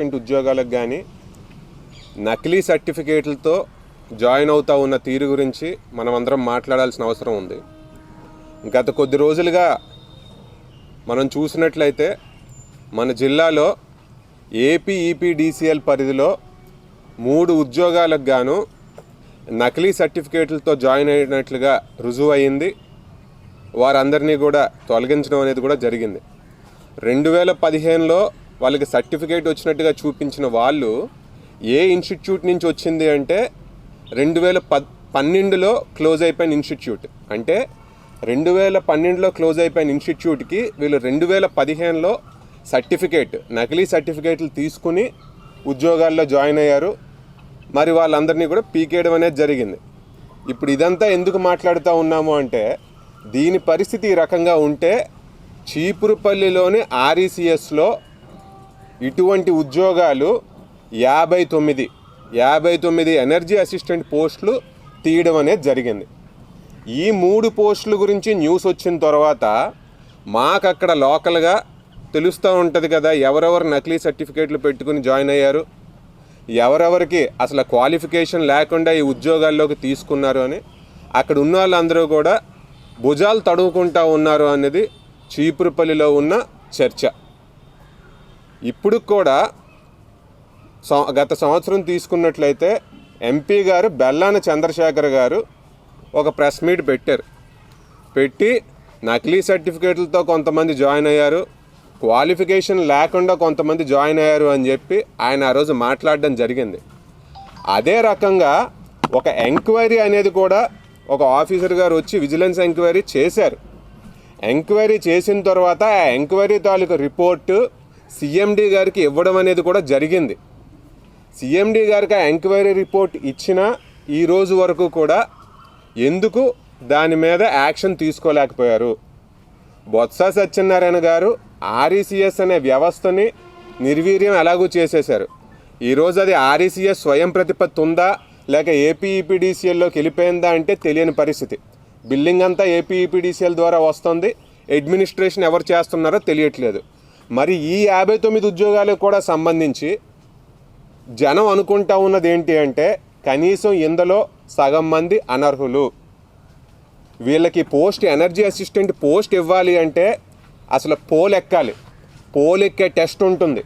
Government ఉద్యోగాలకు కానీ నకిలీ సర్టిఫికేట్లతో జాయిన్ అవుతా ఉన్న తీరు గురించి మనం అందరం మాట్లాడాల్సిన అవసరం ఉంది. గత కొద్ది రోజులుగా మనం చూసినట్లయితే మన జిల్లాలో ఏపీఈపీడీసీఎల్ పరిధిలో మూడు ఉద్యోగాలకు గాను నకిలీ సర్టిఫికేట్లతో జాయిన్ అయినట్లుగా రుజువు అయింది. వారందరినీ కూడా తొలగించడం అనేది కూడా జరిగింది. రెండు వేల పదిహేనులో వాళ్ళకి సర్టిఫికేట్ వచ్చినట్టుగా చూపించిన వాళ్ళు ఏ ఇన్స్టిట్యూట్ నుంచి వచ్చింది అంటే రెండు వేల పద్ పన్నెండులో క్లోజ్ అయిపోయిన ఇన్స్టిట్యూట్. అంటే రెండు వేల పన్నెండులో క్లోజ్ అయిపోయిన ఇన్స్టిట్యూట్కి వీళ్ళు రెండు వేల పదిహేనులో సర్టిఫికేట్ నకిలీ సర్టిఫికేట్లు తీసుకుని ఉద్యోగాల్లో జాయిన్ అయ్యారు. మరి వాళ్ళందరినీ కూడా పీకేయడం అనేది జరిగింది. ఇప్పుడు ఇదంతా ఎందుకు మాట్లాడుతూ ఉన్నాము అంటే దీని పరిస్థితి ఈ రకంగా ఉంటే చీపురుపల్లిలోని ఆర్ఈసిఎస్లో ఇటువంటి ఉద్యోగాలు యాభై తొమ్మిది యాభై తొమ్మిది ఎనర్జీ అసిస్టెంట్ పోస్టులు తీయడం అనేది జరిగింది. ఈ మూడు పోస్టుల గురించి న్యూస్ వచ్చిన తర్వాత మాకు అక్కడ లోకల్గా తెలుస్తూ ఉంటుంది కదా ఎవరెవరు నకిలీ సర్టిఫికేట్లు పెట్టుకుని జాయిన్ అయ్యారు ఎవరెవరికి అసలు క్వాలిఫికేషన్ లేకుండా ఈ ఉద్యోగాల్లోకి తీసుకున్నారు అని అక్కడ ఉన్న వాళ్ళందరూ కూడా భుజాలు తడువుకుంటా ఉన్నారు అనేది చీపురుపల్లిలో ఉన్న చర్చ. ఇప్పుడు కూడా గత సంవత్సరం తీసుకున్నట్లయితే ఎంపీ గారు బెల్లాన చంద్రశేఖర్ గారు ఒక ప్రెస్ మీట్ పెట్టారు. పెట్టి నకిలీ సర్టిఫికేట్లతో కొంతమంది జాయిన్ అయ్యారు. క్వాలిఫికేషన్ లేకుండా కొంతమంది జాయిన్ అయ్యారు అని చెప్పి ఆయన ఆ రోజు మాట్లాడడం జరిగింది. అదే రకంగా ఒక ఎంక్వైరీ అనేది కూడా ఒక ఆఫీసర్ గారు వచ్చి విజిలెన్స్ ఎంక్వైరీ చేశారు. ఎంక్వైరీ చేసిన తర్వాత ఆ ఎంక్వైరీ తాలూకు రిపోర్టు సిఎండి గారికి ఇవ్వడం అనేది కూడా జరిగింది. సిఎండి గారికి ఆ ఎంక్వైరీ రిపోర్ట్ ఇచ్చిన ఈ రోజు వరకు కూడా ఎందుకు దాని మీద యాక్షన్ తీసుకోలేకపోయారు? బొత్స సత్యనారాయణ గారు ఆర్ఈసిఎస్ అనే వ్యవస్థని నిర్వీర్యం ఎలాగూ చేసేశారు? ఈరోజు అది ఆర్ఈసిఎస్ స్వయం ప్రతిపత్తి ఉందా? లేక ఏపీఈపీడీసీఎల్లోకి వెళ్ళిపోయిందా అంటే తెలియని పరిస్థితి. బిల్లింగ్ అంతా ఏపీఈపీడీసీఎల్ ద్వారా వస్తుంది. అడ్మినిస్ట్రేషన్ ఎవరు చేస్తున్నారో తెలియట్లేదు. మరి ఈ యాభై తొమ్మిది ఉద్యోగాలకు కూడా సంబంధించి జనం అనుకుంటా ఉన్నది ఏంటి అంటే కనీసం ఇందులో సగం మంది అనర్హులు. వీళ్ళకి పోస్ట్ ఎనర్జీ అసిస్టెంట్ పోస్ట్ ఇవ్వాలి అంటే అసలు పోల్ ఎక్కాలి పోల్ ఎక్కే టెస్ట్ ఉంటుంది.